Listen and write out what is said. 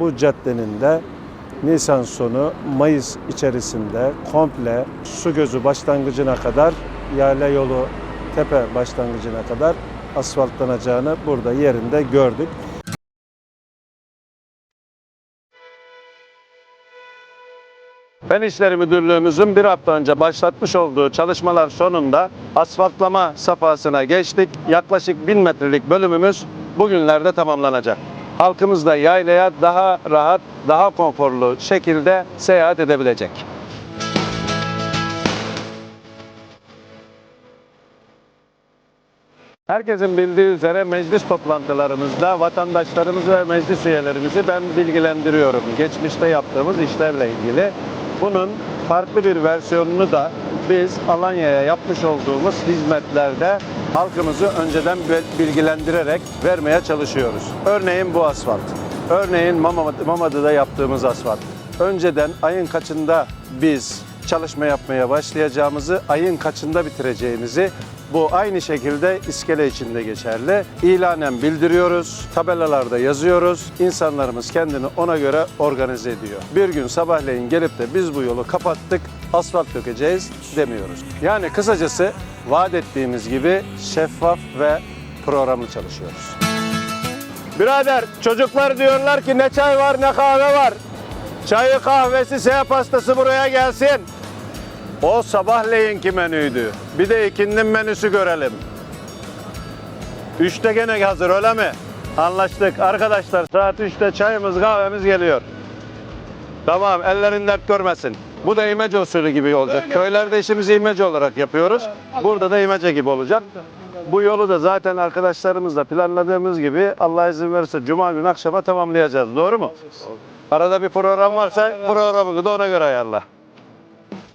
Bu caddenin de Nisan sonu Mayıs içerisinde komple su gözü başlangıcına kadar yayla yolu tepe başlangıcına kadar asfaltlanacağını burada yerinde gördük. Fen İşleri Müdürlüğümüzün bir hafta önce başlatmış olduğu çalışmalar sonunda asfaltlama safhasına geçtik. Yaklaşık 1000 metrelik bölümümüz bugünlerde tamamlanacak. Halkımız da yaylaya daha rahat, daha konforlu şekilde seyahat edebilecek. Herkesin bildiği üzere meclis toplantılarımızda vatandaşlarımızı ve meclis üyelerimizi ben bilgilendiriyorum. Geçmişte yaptığımız işlerle ilgili. Bunun farklı bir versiyonunu da biz Alanya'ya yapmış olduğumuz hizmetlerde halkımızı önceden bilgilendirerek vermeye çalışıyoruz. Örneğin bu asfalt. Örneğin Mamad- Mamadı'da yaptığımız asfalt. Önceden ayın kaçında biz çalışma yapmaya başlayacağımızı, ayın kaçında bitireceğimizi bu aynı şekilde iskele içinde geçerli. İlanen bildiriyoruz, tabelalarda yazıyoruz. İnsanlarımız kendini ona göre organize ediyor. Bir gün sabahleyin gelip de biz bu yolu kapattık, asfalt dökeceğiz demiyoruz. Yani kısacası vaat ettiğimiz gibi şeffaf ve programlı çalışıyoruz. Birader çocuklar diyorlar ki ne çay var ne kahve var. Çayı kahvesi seya pastası buraya gelsin. O sabahleyinki menüydü. Bir de ikindin menüsü görelim. Üçte gene hazır öyle mi? Anlaştık. Arkadaşlar saat üçte çayımız kahvemiz geliyor. Tamam ellerin dert görmesin. Bu da imece usulü gibi olacak. Köylerde işimizi imece olarak yapıyoruz. Burada da imece gibi olacak. Bu yolu da zaten arkadaşlarımızla planladığımız gibi Allah izin verirse Cuma günü akşama tamamlayacağız. Doğru mu? Arada bir program varsa programını da ona göre ayarla.